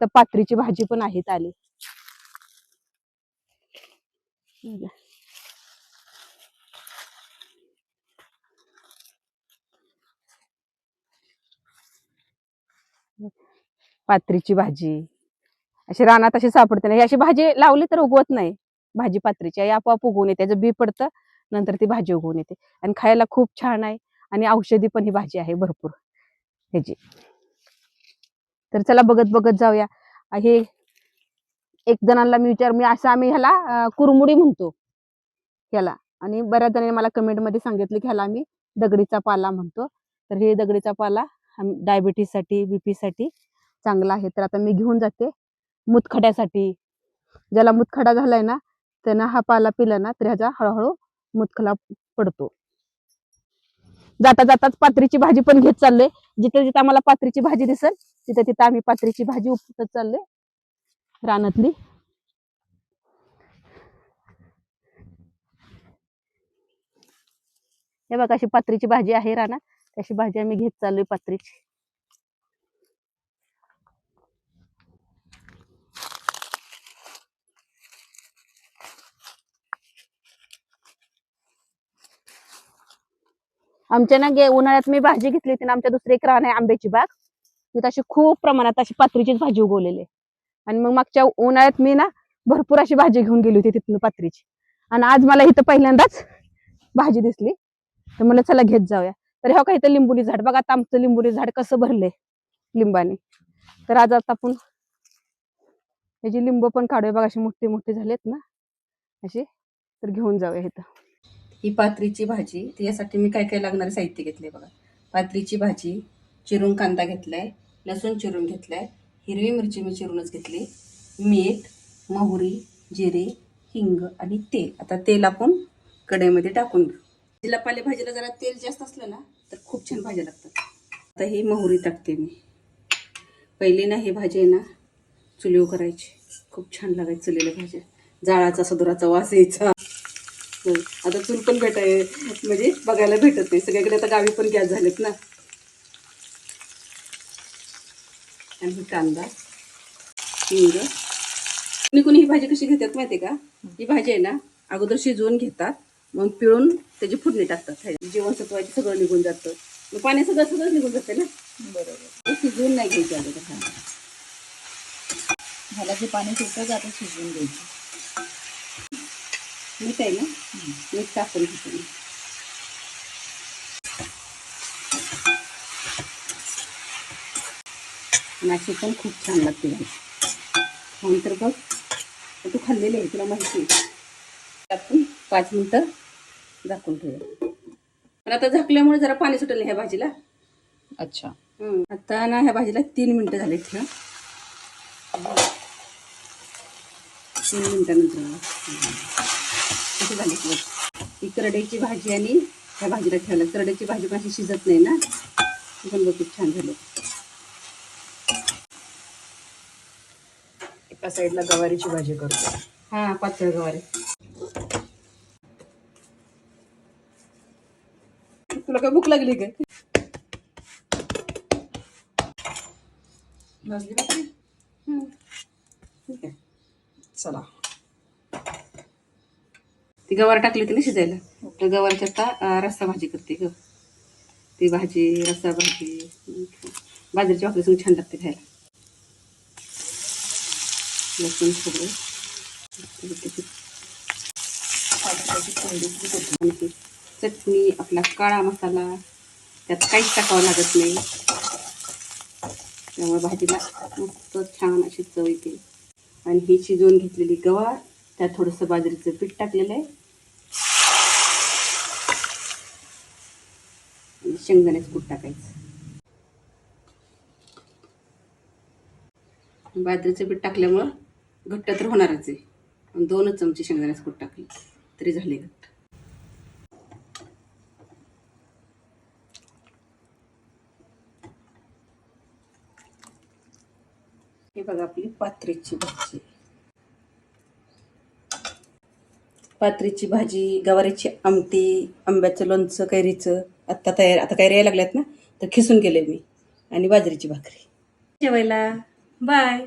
तर पात्रीची भाजी पण आहेत आली पात्रीची भाजी. अशी रानात अशी सापडते नाही. अशी भाजी लावली तर उगवत नाही. भाजी पात्रीची. आई आपोआप उगवून येते. त्याचं बी पडतं नंतर ती भाजी उगवून येते. आणि खायला खूप छान आहे. आणि औषधी पण ही भाजी आहे भरपूर. ह्याची तर चला बघत बघत जाऊया. हे एक जणांना मी विचार मी असं आम्ही ह्याला कुरमुडी म्हणतो. ह्याला. आणि बऱ्याच जणांनी मला कमेंटमध्ये सांगितलं की ह्याला आम्ही दगडीचा पाला म्हणतो. तर हे दगडीचा पाला डायबिटीजसाठी साठी बीपी साठी चांगला आहे. तर आता मी घेऊन जाते मुतखड्यासाठी. ज्याला मुतखडा झालाय ना त्यांना हा पाला पिला ना तर ह्याचा हळूहळू मुतखडा पडतो. जाता जाताच पात्रीची भाजी पण घेत चाललोय. जिथे जिथे आम्हाला पात्रीची भाजी दिसेल तिथं तिथं आम्ही पात्रीची भाजी उपटत चालले रानातली. हे बघा अशी पात्रीची भाजी आहे रानात. त्याची भाजी आम्ही घेत चाललोय पात्रीची. आमच्या ना गे उन्हाळ्यात मी भाजी घेतली होती ना आमच्या दुसरी एक रान आहे आंब्याची बाग. मी अशी खूप प्रमाणात अशी पात्रीचीच भाजी उगवलेली आहे. आणि मग मागच्या उन्हाळ्यात मी ना भरपूर अशी भाजी घेऊन गेली होती तिथून पात्रीची. आणि आज मला इथं पहिल्यांदाच भाजी दिसली. तर मला चला घेत जाऊया. तर ह्या काही तर लिंबुनी झाड. बघा आता आमचं लिंबुनी झाड कसं भरलंय लिंबाने. तर आज आता आपण ह्याची लिंब पण काढूया बघा अशी मोठी मोठी झालेत ना अशी. तर घेऊन जाऊया इथं. ही पात्रीची भाजी. त्यासाठी मी काय काय लागणारे साहित्य घेतले बघा. पात्रीची भाजी चिरून कांदा घेतलाय. लसूण चिरून घेतलं आहे हिरवी मिरची मी चिरूनच घेतली. मीठ मोहरी जिरे हिंग आणि तेल. आता तेल आपण कढईमध्ये टाकून घेऊ. भाजीला पालेभाजीला जरा तेल जास्त असलं ना तर खूप छान भाज्या लागतात. आता ही मोहरी टाकते मी. पहिली ना ही भाजी आहे ना चुलीव करायची. खूप छान लागायची चुलीला भाज्या. जाळाचा सदुराचा वास यायचा. हो, आता चूल पण भेटाय म्हणजे बघायला भेटत नाही. सगळीकडे आता गावी पण गॅस झालेत ना. आणि कांदा हिंग. कोणी कोणी ही भाजी कशी घेतात माहिती का? ही भाजी आहे ना अगोदर शिजवून घेतात मग पिळून त्याची फुडणी टाकतात. जीवनसत्वाची सगळं निघून जातं. मग पाणी सगळं सगळं निघून जातं ना? बरोबर. शिजवून नाही घ्यायची अगोदर हा. ह्याला जे पाणी सुटतं आता शिजवून घ्यायचं. मीठ आहे ना? मीठ टाकून घेते अशी पण खूप छान लागते भाजी खाऊन तर बघ. तू खाल्लेली आहे तुला माहिती आहे. टाकून पाच मिनटं झाकून ठेव पण आता झाकल्यामुळे जरा पाणी सुटेल ह्या भाजीला. अच्छा. आता ना ह्या भाजीला तीन मिनटं झाले ठेव तीन मिनिटानंतर झाली. ही करड्याची भाजी आणि ह्या भाजीला ठेवलं. करड्याची भाजी पण अशी शिजत नाही ना. पण बघ खूप छान झालं. एका साईडला गवारीची भाजी करतो. हा पातळ गवारी. तुला काय भूक लागली का? भाजली भाकरी. ठीक आहे. चला. ती गवार टाकली होती ना शिजायला? तर गवारच्या आता रस्सा भाजी करते ग. ती भाजी रस्सा भाजी. अं, बाजरीच्या भाकरी छान लागते खायला. लसूण खोबरं चटणी आपला काळा मसाला त्यात काहीच टाकावं लागत नाही. त्यामुळे भाजीला मस्त छान अशी चव येते. आणि ही शिजवून घेतलेली गवार त्यात थोडंसं बाजरीचं पीठ टाकलेलं आहे. शेंगदाण्याचं कूट टाकायचं. बाजरीचं पीठ टाकल्यामुळं घट्ट तर होणारच आहे. दोनच चमचे शेंगदाण्याचं कूट टाकले. तरी झाले घट्ट. हे बघा आपली पात्रीची भाजी. पात्रीची भाजी गवारीची आमटी आंब्याचं लोणचं कैरीचं. आत्ता तयार आता कैरी यायला लागल्यात ना तर खिसून केले मी. आणि बाजरीची भाकरी. जेवायला. बाय.